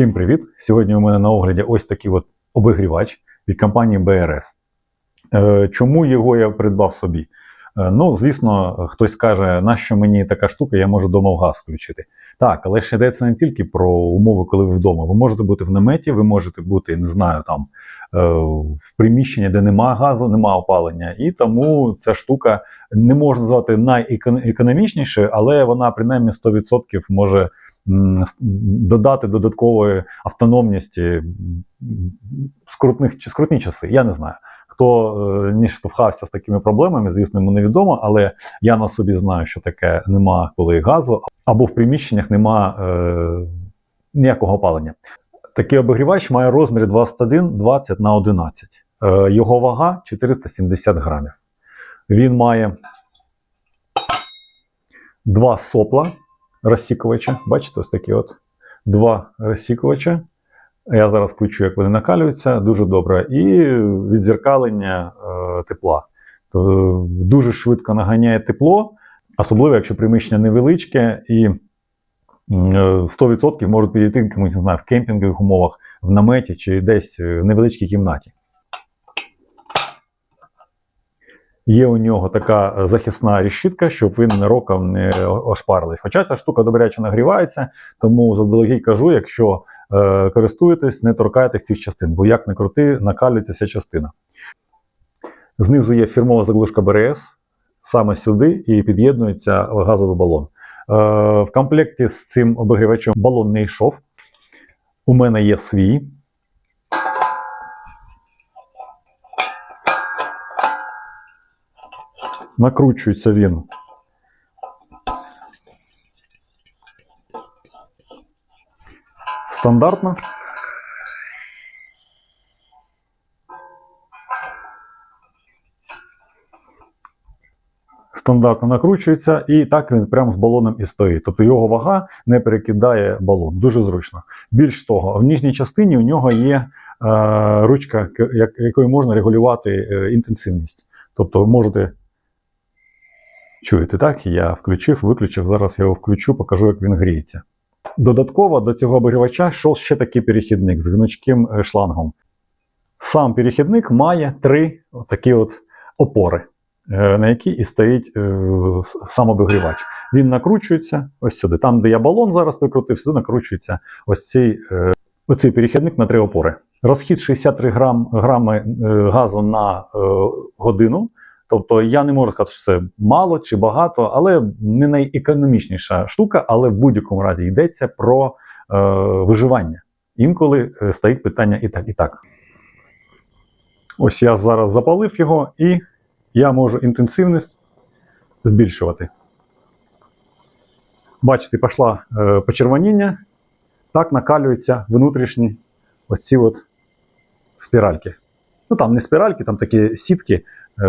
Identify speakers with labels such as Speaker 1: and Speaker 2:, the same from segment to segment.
Speaker 1: Всім привіт! Сьогодні у мене на огляді ось такий от обігрівач від компанії BRS. Е, Чому його я придбав собі? Е, Ну, звісно, хтось каже, нащо мені така штука, я можу вдома в газ включити. Так, але ж йдеться не тільки про умови, коли ви вдома. Ви можете бути в наметі, ви можете бути, не знаю, там е, в приміщенні, де немає газу, немає опалення. І тому ця штука не можна назвати найекономічнішою, але вона принаймні 100% може додати додаткової автономності скрутних чи скрутні часи. Я не знаю. Хто не штовхався з такими проблемами, звісно, йому невідомо, але я на собі знаю, що таке нема коли газу, або в приміщеннях нема е, ніякого опалення. Такий обігрівач має розмір 21 20 на 11. Е, його вага 470 грамів. Він має два сопла розсікувача. Бачите, ось такі от два розсікувача. Я зараз включу, як вони накалюються, дуже добре. І відзеркалення е, тепла. То, дуже швидко наганяє тепло, особливо якщо приміщення невеличке і е, 100% можуть підійти не знаю, в кемпінгових умовах, в наметі чи десь е, в невеличкій кімнаті. Є у нього така е, захисна решітка, щоб ви ненароком не ошпарились. Хоча ця штука добряче нагрівається, тому заздалегідь кажу, якщо е, користуєтесь, не торкайтесь цих частин, бо як не крути, накалюється вся частина. Знизу є фірмова заглушка БРС, саме сюди і під'єднується газовий балон. Е, в комплекті з цим обігрівачем балон не йшов. У мене є свій. Накручується він. Стандартно. Стандартно накручується, і так він прямо з балоном і стоїть. Тобто його вага не перекидає балон. Дуже зручно. Більш того, в нижній частині у нього є е, ручка, якою можна регулювати е, інтенсивність. Тобто ви можете. Чуєте, так? Я включив, виключив. Зараз я його включу, покажу, як він гріється. Додатково до цього обігрівача йшов ще такий перехідник з гнучким е, шлангом. Сам перехідник має три такі от опори, е, на які і стоїть е, сам обігрівач. Він накручується ось сюди. Там, де я балон зараз прикрутив, сюди накручується ось цей, оцей перехідник на три опори. Розхід 63 грам, грами газу на годину. Тобто я не можу сказати, що це мало чи багато, але не найекономічніша штука, але в будь-якому разі йдеться про е, виживання. Інколи е, стоїть питання і так, і так. Ось я зараз запалив його, і я можу інтенсивність збільшувати. Бачите, пішла е, почервоніння, так накалюються внутрішні ось ці от спіральки. Ну там не спіральки, там такі сітки,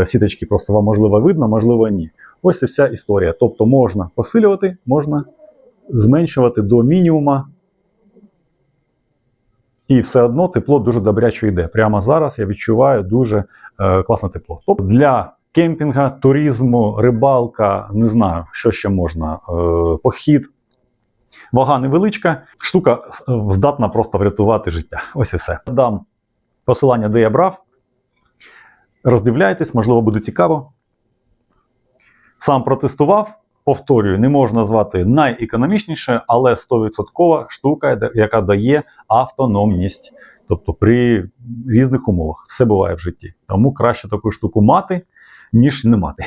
Speaker 1: сіточки, просто вам можливо видно, можливо, ні. Ось і вся історія. Тобто можна посилювати, можна зменшувати до мінімума. І все одно тепло дуже добряче йде. Прямо зараз я відчуваю дуже е, класне тепло. Тобто для кемпінга, туризму, рибалка, не знаю, що ще можна, е, похід. Вага невеличка, штука е, здатна просто врятувати життя. Ось і все. Дам посилання, де я брав. Роздивляйтесь, можливо, буде цікаво. Сам протестував. Повторюю, не можна назвати найекономічнішою, але 100% штука, яка дає автономність. Тобто при різних умовах все буває в житті. Тому краще таку штуку мати, ніж не мати.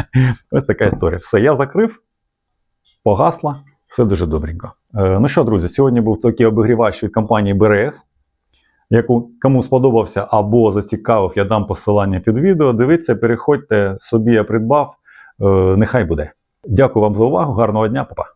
Speaker 1: Ось така історія. Все, я закрив, погасла, все дуже добренько. Е, ну що, друзі, сьогодні був такий обігрівач від компанії BRS. Яку кому сподобався або зацікавив, я дам посилання під відео. Дивіться, переходьте, собі я придбав. Е, нехай буде. Дякую вам за увагу, гарного дня, папа.